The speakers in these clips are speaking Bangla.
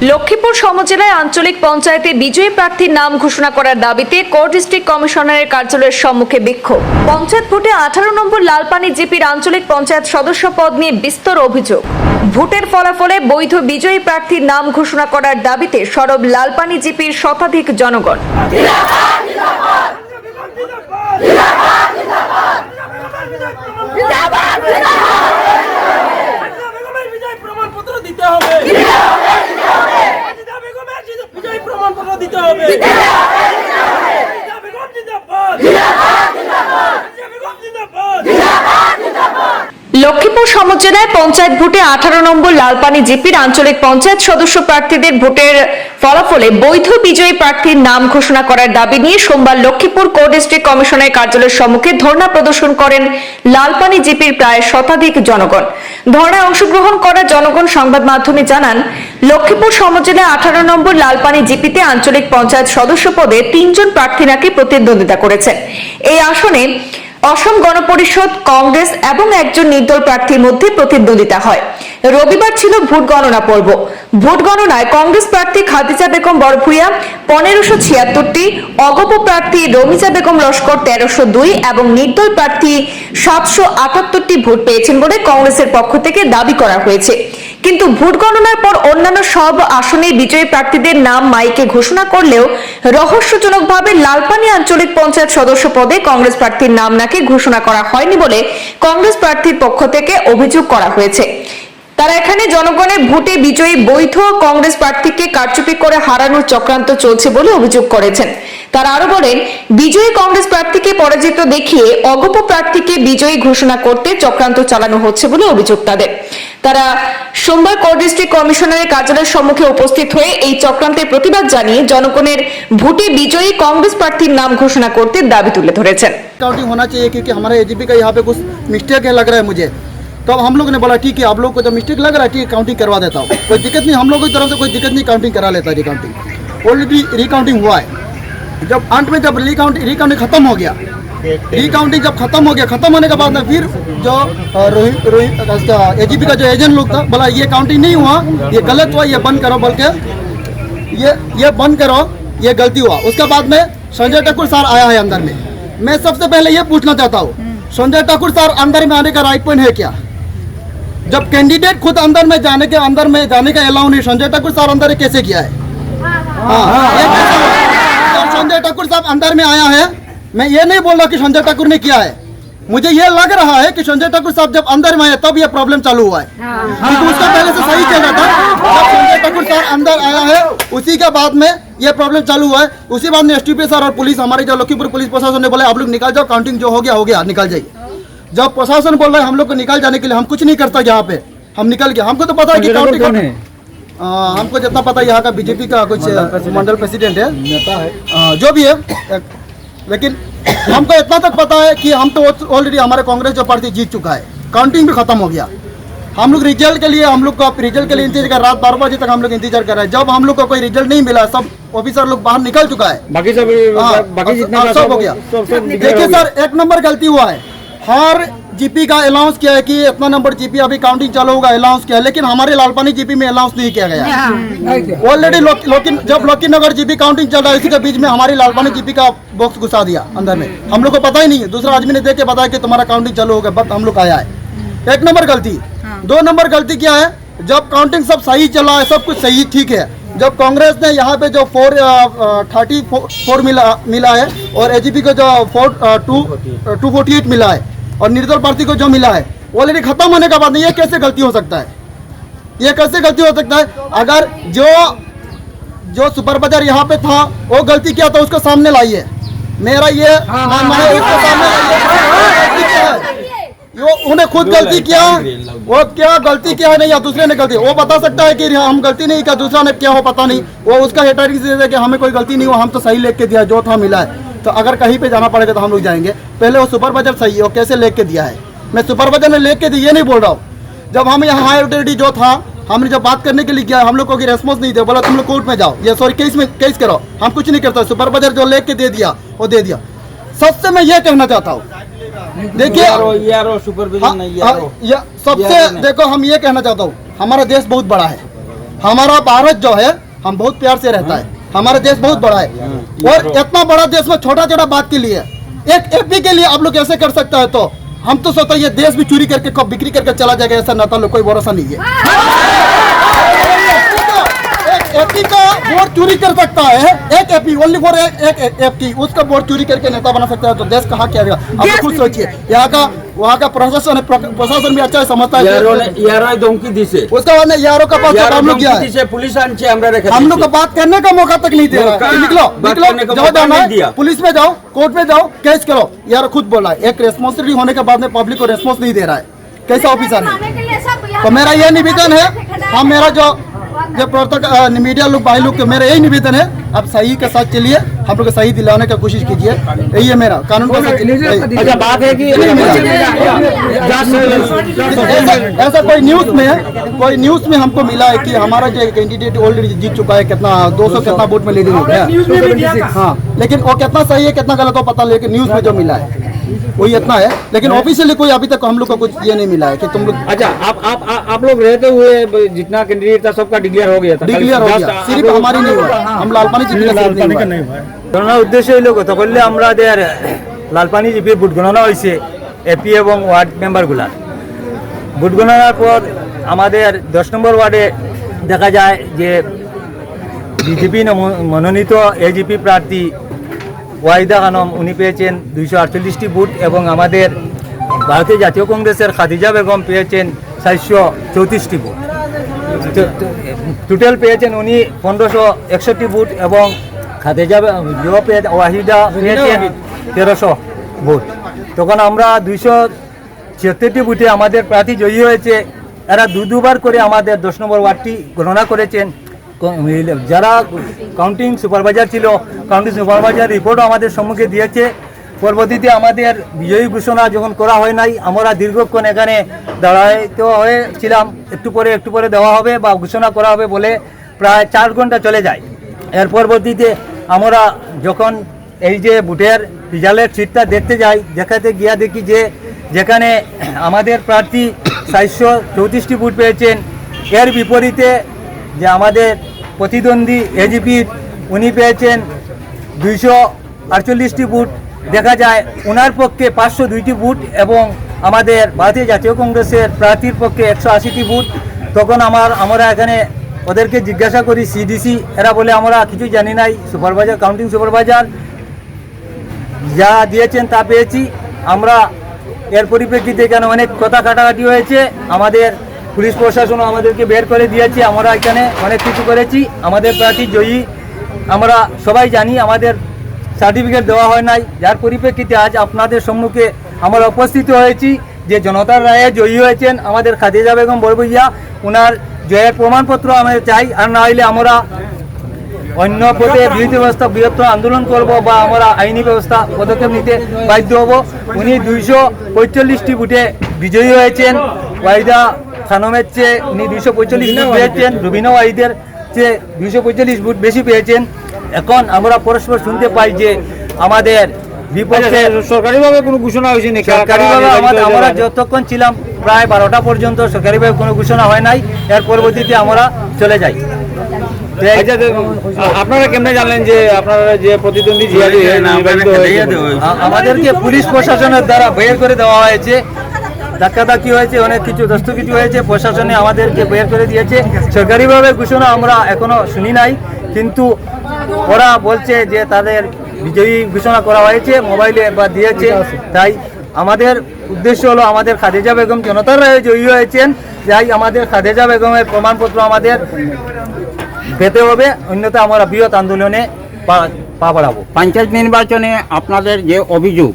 লক্ষ্মীপুর সমজেলায় আঞ্চলিক পঞ্চায়েতে বিজয়ী প্রার্থীর নাম ঘোষণা করার দাবিতে কোর ডিস্ট্রিক্ট কমিশনারের কার্যালয়ের সম্মুখে বিক্ষোভ। পঞ্চায়েত ভোটে আঠারো নম্বর লালপানি জিপির আঞ্চলিক পঞ্চায়েত সদস্য পদ নিয়ে বিস্তর অভিযোগ। ভোটের ফলাফলে বৈধ বিজয়ী প্রার্থীর নাম ঘোষণা করার দাবিতে সরব লালপানি জিপির শতাধিক জনগণ বেগমের বিজয় প্রমাণপত্র দিতে হবে রাজিদা বেগমের জিদ- বিজয় প্রমাণপত্র দিতে হবে রাজিদা বেগম জিন্দাবাদ রাজিদা বেগম জিন্দাবাদ লক্ষ্মীপুর সমজেলায় পঞ্চায়েত ভোটে আঠারো নম্বর লালপানি জিপির আঞ্চলিক পঞ্চায়েত সদস্য প্রার্থীদের ভোটের ফলাফলে বৈধ বিজয়ী প্রার্থীর নাম ঘোষণা করার দাবি নিয়ে সোমবার লক্ষ্মীপুর কো ডিস্ট্রিক্ট কমিশনের কার্যালয়ের সম্মুখে ধর্ণা প্রদর্শন করেন লালপানি জিপির প্রায় শতাধিক জনগণ। ধর্ণায় অংশগ্রহণ করা জনগণ সংবাদ মাধ্যমে জানান, লক্ষ্মীপুর সমজেলায় আঠারো নম্বর লালপানি জিপিতে আঞ্চলিক পঞ্চায়েত সদস্য পদে তিনজন প্রার্থী নাকি প্রতিদ্বন্দ্বিতা করেছেন। এই আসনে অসম গণপরিষদ, কংগ্রেস এবং একজন নির্দল প্রার্থীর মধ্যে প্রতিদ্বন্দ্বিতা হয়। রবিবার ছিল ভোট গণনা পর্ব। ভোট গণনায় কংগ্রেস প্রার্থী খাদিজা বেগম বরভুইয়া পনেরোশো ছিয়াত্তরটি, অগপ প্রার্থী রমিজা বেগম লস্কর তেরোশো দুই এবং নির্দল প্রার্থী সাতশো আটাত্তরটি ভোট পেয়েছেন বলে কংগ্রেসের পক্ষ থেকে দাবি করা হয়েছে। কিন্তু ভোট গণনার পর অন্যান্য সব আসনে বিজয়ী প্রার্থীদের নাম মাইকে ঘোষণা করলেও রহস্যজনকভাবে লালপানি আঞ্চলিক পঞ্চায়েত সদস্য পদে কংগ্রেস প্রার্থীর নাম নাকি ঘোষণা করা হয়নি বলে কংগ্রেস প্রার্থীর পক্ষ থেকে অভিযোগ করা হয়েছে। তারা এখানে জনগণের ভোটে বিজয়ী বৈধ কংগ্রেস প্রার্থীকে কারচুপি করে হারানোর চক্রান্ত চলছে বলে অভিযোগ করেছেন। তারা আরো বলেন বিজয়ী কংগ্রেস প্রার্থীকে পরাজিত দেখিয়ে অগপ প্রার্থীকে বিজয়ী ঘোষণা করতে চক্রান্ত চালানো হচ্ছে বলে অভিযোগ তাদের তারা সোমবার কোর ডিস্ট্রিক্ট কমিশনারের কার্যালয়ের সম্মুখে উপস্থিত হয়ে এই চক্রান্তের প্রতিবাদ জানিয়ে জনগণের ভোটে বিজয়ী কংগ্রেস প্রার্থীর নাম ঘোষণা করতে দাবি তুলে ধরেছেন काउंटिंग होना चाहिए क्योंकि हमारे एजीपी का यहाँ पे कुछ मिस्टेक है लग रहा है मुझे तो अब हम लोग ने बोला ठीक है आप लोग को जब मिस्टेक लग रहा है ठीक है काउंटिंग करवा देता हूँ कोई दिक्कत नहीं हम लोग की तरफ से कोई दिक्कत नहीं काउंटिंग करा लेता है रिकाउंटिंग ऑलरेडी रिकाउंटिंग हुआ है जब अंत में जब रिकाउंटिंग रिकाउंटिंग खत्म हो गया। रिकाउंटिंग जब खत्म हो गया खत्म होने के बाद में फिर जो रोहित रोहित एजीपी का जो एजेंट लोग था बोला ये काउंटिंग नहीं हुआ ये गलत हुआ ये बंद करो बोल के ये ये बंद करो ये गलती हुआ। उसके बाद में संजय ठाकुर सर आया है अंदर में। मैं सबसे पहले ये पूछना चाहता हूँ संजय ठाकुर सर अंदर में आने का राइट पॉइंट है क्या? जब कैंडिडेट खुद अंदर में जाने के अंदर में जाने का अलाउ नहीं संजय ठाकुर सर अंदर कैसे किया है? हाँ ये कैसे हुआ? जब संजय ठाकुर साहब अंदर में आया है मैं ये नहीं बोल रहा कि संजय ठाकुर ने किया है। मुझे ये लग रहा है कि संजय ठाकुर साहब जब अंदर में आए तब ये प्रॉब्लम चालू हुआ है। क्योंकि उसका पहले से सही चल रहा था। जब संजय ठाकुर सर अंदर आया है उसी के बाद में ये प्रॉब्लम चालू हुआ है। उसी बाद में एसटीपी सर और पुलिस हमारे जो लखीमपुर पुलिस प्रशासन ने बोला आप लोग निकल जाओ काउंटिंग जो हो गया हो गया निकल जाइए। जब प्रशासन बोल रहा है हम लोग को निकाल जाने के लिए हम कुछ नहीं करता यहाँ पे। हम निकल गए। हमको तो पता है कि काउंटिंग आ, हमको जितना पता है यहाँ का बीजेपी का कुछ मंडल प्रेसिडेंट है। नेता है। जो भी है एक- लेकिन हमको इतना तक पता है कि हम तो ऑलरेडी हमारे कांग्रेस जो पार्टी जीत चुका है काउंटिंग भी खत्म हो गया। हम लोग रिज़ल्ट के लिए हम लोग को रिज़ल्ट के लिए इंतज़ार कर रात बारह बजे तक हम लोग इंतज़ार कर रहे हैं। जब हम लोग को कोई रिज़ल्ट नहीं मिला सब ऑफिसर लोग बाहर निकल चुका है। बाकी सब हाँ, बाकी जितना सब हो गया। देखिए सर एक नंबर गलती हुआ है। हर जीपी का अलाउंस किया है कि इतना नंबर जीपी अभी काउंटिंग चालू होगा अलाउंस किया है लेकिन हमारे लालपानी जीपी में अलाउंस नहीं किया गया ऑलरेडी लोकिन जब लोकी नगर जीपी काउंटिंग चल रहा है इसी के बीच में हमारी लालपानी जीपी का बॉक्स घुसा दिया अंदर में। हम लोग को पता ही नहीं है दूसरा आदमी ने देख के बताया कि तुम्हारा काउंटिंग चालू हो गया बट हम लोग आया है। एक नंबर गलती दो नंबर गलती क्या है जब काउंटिंग सब सही चला है सब कुछ सही ठीक है। जब कांग्रेस ने यहाँ पे जो फोर थर्टी फोर मिला मिला है और एजीपी को जो four two two forty eight मिला है और निर्दल पार्टी को जो मिला है ऑलरेडी खत्म होने के बाद ये कैसे गलती हो सकता है? ये कैसे गलती हो सकता है? अगर जो जो सुपरवाइजर यहाँ पे था वो गलती किया तो उसको सामने लाइए। मेरा ये उसको सामने है? वो उन्हें खुद गलती किया वो क्या गलती किया है नहीं या दूसरे ने गलती वो बता सकता है कि हम गलती नहीं किया दूसरा ने क्या हो पता नहीं। वो उसका दे कि हमें कोई गलती नहीं हुआ हम तो सही लेके दिया जो था मिला है। तो अगर कहीं पे जाना पड़ेगा तो हम लोग जाएँगे। पहले वो सुपरवाइजर सही है वो कैसे लेके दिया है? मैं सुपरवाइजर ने लेके दी ये नहीं बोल रहा हूँ। जब हम यहाँ हायर अथॉरिटी जो था हमने जब बात करने के लिए गया हम लोग को रेस्पॉन्स नहीं दिया बोला तुम लोग कोर्ट में जाओ। ये सॉरी केस में केस करो। हम कुछ नहीं करता सुपरवाइजर जो लेके दे दिया वो दे दिया। सबसे मैं ये कहना चाहता हूँ देखिए यारो सुपरविजन हाँ, हाँ, या सबसे देखो हम ये कहना चाहता हूँ हमारा देश बहुत बड़ा है। हमारा भारत जो है हम बहुत प्यार से रहता है। हमारा देश बहुत बड़ा है। और इतना बड़ा देश में छोटा छोटा बात के लिए एक एपी के लिए आप लोग ऐसे कर सकता है तो हम तो सोचते हैं ये देश भी चोरी करके कब बिक्री करके चला जाएगा ऐसा नेता लोग कोई भरोसा नहीं है। एपी का वोट चोरी कर सकता है। एक एपी ओनली फॉर एक एक, एपी उसका वोट चोरी करके नेता बना सकता है तो देश कहा क्या आप खुद सोचिए। यहाँ का वहाँ का प्रशासन है प्रशासन भी अच्छा है समझता है। उसके बाद यारों का पास हम लोग गया पुलिस हम लोग को बात करने का मौका तक नहीं दे रहा निकलो निकलो जाओ जाना पुलिस में जाओ कोर्ट में जाओ कैच करो। यार खुद बोला एक रेस्पॉन्सिबिलिटी होने के बाद में पब्लिक को रेस्पॉन्स नहीं दे रहा है। कैसा ऑफिसर है? तो मेरा यह निवेदन है हम मेरा जो जो प्रवर्तक मीडिया लोग भाई लोग के मेरा यही निवेदन है आप सही के साथ चलिए हम लोग को सही दिलाने का कोशिश कीजिए यही है मेरा कानून के साथ चलिए। अच्छा बात है कि ऐसा कोई न्यूज़ में कोई न्यूज़ में हमको मिला है कि हमारा जो कैंडिडेट ऑलरेडी जीत चुका है कितना 200 कितना वोट में लीडिंग हो गया हाँ लेकिन वो कितना सही है कितना गलत हो पता लेकिन न्यूज़ में जो मिला है वही इतना है लेकिन ऑफिशियली कोई अभी तक हम लोग को कुछ ये नहीं मिला है कि तुम लोग अच्छा आप आप आप आप लोग रहते हुए जितना कैंडिडेट था सबका डिक्लेयर हो गया था डिक्लियर हो Just गया आप सिर्फ लोग- हमारी नहीं हुआ हम लालपानी जी के सिर्फ नहीं हुआ গণনার উদ্দেশ্য হইল গতকালে আমাদের লালপানি জিপির ভোট গণনা হয়েছে এপি এবং ওয়ার্ড মেম্বারগুলার ভোট গণনার পর আমাদের দশ নম্বর ওয়ার্ডে দেখা যায় যে বিজেপি মনোনীত এজিপি প্রার্থী ওয়াহিদা খানম, উনি পেয়েছেন দুইশো আটচল্লিশটি ভোট এবং আমাদের ভারতীয় জাতীয় কংগ্রেসের খাদিজা বেগম পেয়েছেন চারশো চৌত্রিশটি ভোট টোটাল পেয়েছেন উনি পনেরোশো একষট্টি ভোট এবং খাদিজা ওয়াহিদা পেয়েছেন তেরোশো ভোট তখন আমরা দুইশো ছিয়াত্তরটি বুথে আমাদের প্রার্থী জয়ী হয়েছে। এরা দু দুবার করে আমাদের দশ নম্বর ওয়ার্ডটি গণনা করেছেন। যারা কাউন্টিং সুপারভাইজার ছিল কাউন্টিং সুপারভাইজার রিপোর্টও আমাদের সম্মুখে দিয়েছে। পরবর্তীতে আমাদের বিজয়ী ঘোষণা যখন করা হয় নাই, আমরা দীর্ঘক্ষণ এখানে দাঁড়াইতে হয়েছিলাম। একটু পরে একটু পরে দেওয়া হবে বা ঘোষণা করা হবে বলে প্রায় চার ঘণ্টা চলে যায়। এর পরবর্তীতে আমরা যখন এই যে বুটের রেজাল্টের সিটটা দেখতে যাই, দেখাতে গিয়া দেখি যে যেখানে আমাদের প্রার্থী চারশো চৌত্রিশটি বুট পেয়েছেন। এর বিপরীতে যে আমাদের প্রতিদ্বন্দ্বী এজিপির উনি পেয়েছেন দুইশো আটচল্লিশটি বুট দেখা যায় ওনার পক্ষে পাঁচশো দুইটি বুট এবং আমাদের ভারতীয় জাতীয় কংগ্রেসের প্রার্থীর পক্ষে একশো আশিটি বুট তখন আমার, আমরা এখানে ওদেরকে জিজ্ঞাসা করি সিডিসি এরা বলে, আমরা কিছু জানি নাই, সুপারভাইজার, কাউন্টিং সুপারভাইজার, যা দিয়েছেন তা পেয়েছি। আমরা এর পরিপ্রেক্ষিতে এখানে অনেক কথা কাটাকাটি হয়েছে। আমাদের পুলিশ প্রশাসনও আমাদেরকে বের করে দিয়েছে। আমরা এখানে অনেক কিছু করেছি। আমাদের প্রার্থী জয়ী। আমরা সবাই জানি আমাদের সার্টিফিকেট দেওয়া হয় নাই। যার পরিপ্রেক্ষিতে আজ আপনাদের সম্মুখে আমরা উপস্থিত হয়েছি যে জনতার রায়ে জয়ী হয়েছেন আমাদের খাদিজা বেগম বরবইয়া। ওনার জয়ের প্রমাণপত্র আমাদের চাই। আর না হইলে আমরা অন্য পথে বিরোধী ব্যবস্থা, বৃহত্তর আন্দোলন করব বা আমরা আইনি ব্যবস্থা, পদক্ষেপ নিতে বাধ্য হব। উনি দুইশো পঁয়তাল্লিশটি বুথে বিজয়ী হয়েছেন। ওয়াহিদা খানমের চেয়ে উনি দুইশো পঁয়তাল্লিশ বুথ পেয়েছেন রুবিনা ওয়াহিদের চেয়ে দুইশো পঁয়তাল্লিশ বুথ বেশি পেয়েছেন। এখন আমরা পরস্পর শুনতে পাই যে আমাদের বিপক্ষে সরকারিভাবে কোনো ঘোষণা হয়েছে নাকি? সরকারিভাবে আমাদের আমরা যতক্ষণ ছিলাম প্রায় বারোটা পর্যন্ত সরকারিভাবে কোনো ঘোষণা হয় নাই। এর পরবর্তীতে আমরা চলে যাই। আচ্ছা, আপনারা কেমনে জানলেন যে আপনারা যে প্রতিদ্বন্দ্বী আমাদেরকে পুলিশ প্রশাসনের দ্বারা বের করে দেওয়া হয়েছে। ধাক্কাধাক্কি হয়েছে, অনেক কিছু দস্তকিটি হয়েছে, প্রশাসনে আমাদেরকে বের করে দিয়েছে। সরকারিভাবে ঘোষণা আমরা এখনও শুনি নাই, কিন্তু ওরা বলছে যে তাদের বিজয়ী ঘোষণা করা হয়েছে, মোবাইলে বা দিয়েছে। তাই আমাদের উদ্দেশ্য হলো আমাদের খাদিজা বেগম জনতার জয়ী হয়েছেন। যাই আমাদের খাদিজা বেগমের প্রমাণপত্র আমাদের পেতে হবে। অন্যথা আমরা বৃহৎ আন্দোলনে পা- বাড়াবো। পঞ্চায়েত নির্বাচনে আপনাদের যে অভিযোগ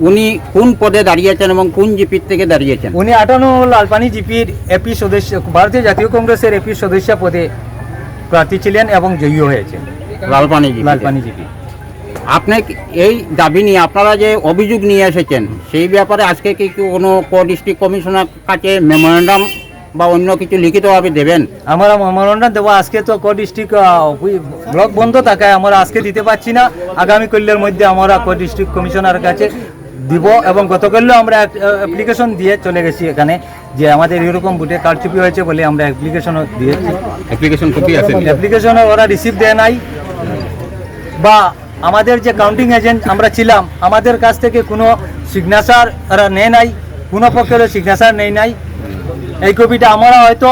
উনি কোন পদে দাঁড়িয়েছেন এবং কোন জিপির থেকে দাঁড়িয়েছেন? উনি আটান্ন লালপানি জিপির এপি সদস্য ভারতীয় জাতীয় কংগ্রেসের এপি সদস্য পদে প্রার্থী ছিলেন এবং জয়ী হয়েছেন। Lalpani GP Lalpani GP. আপনি এই দাবি নিয়ে আপনারা যে অভিযোগ নিয়ে এসেছেন সেই ব্যাপারে আজকে কি কি কোনো কো ডিস্ট্রিক্ট কমিশনার কাছে মেমোরেন্ডাম বা অন্য কিছু লিখিতভাবে দেবেন? আমরা মেমোরেন্ডাম দেবো। আজকে তো কো ডিস্ট্রিক্ট ব্লক বন্ধ থাকায় আমরা আজকে দিতে পারছি না। আগামী কল্যের মধ্যে আমরা কো ডিস্ট্রিক্ট কমিশনার কাছে দিব এবং গতকালও আমরা অ্যাপ্লিকেশন দিয়ে চলে গেছি এখানে যে আমাদের এরকম বুটে কারচুপি হয়েছে বলে আমরা অ্যাপ্লিকেশনও দিয়েছি। অ্যাপ্লিকেশন কপি আছে অ্যাপ্লিকেশনে ওরা রিসিভ দেয় নাই। বা আমাদের যে কাউন্টিং এজেন্ট আমরা ছিলাম আমাদের কাছ থেকে কোনো সিগনেচার ওরা নেয় নাই কোনো পক্ষের সিগনেচার নেই নাই। এই কপিটা আমরা হয়তো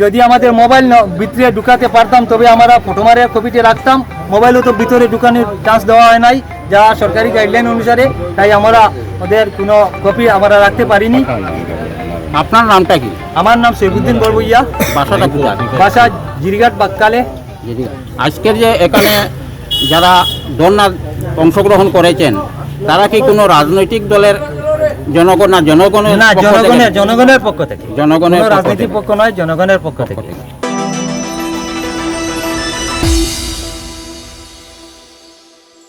যদি আমাদের মোবাইল ভিতরে ঢুকাতে পারতাম তবে আমরা ফটো মারে কপিটি রাখতাম। মোবাইলও তো ভিতরে ঢুকানোর চান্স দেওয়া হয় নাই যা সরকারি গাইডলাইন অনুসারে তাই আমরা ওদের কোনো কপি আমরা রাখতে পারিনি। আপনার নামটা কি? আমার নাম সৈফুদ্দিন বড়বইয়া বাসাটা কোথায়? বাসা জিরিঘাট বাক্কালে। আজকের যে এখানে যারা ধর্নার অংশগ্রহণ করেছেন তারা কি কোনো রাজনৈতিক দলের জনগণ না জনগণের না জনগণের জনগণের পক্ষ থেকে। জনগণের থেকে। পক্ষ নয় জনগণের পক্ষ থেকে।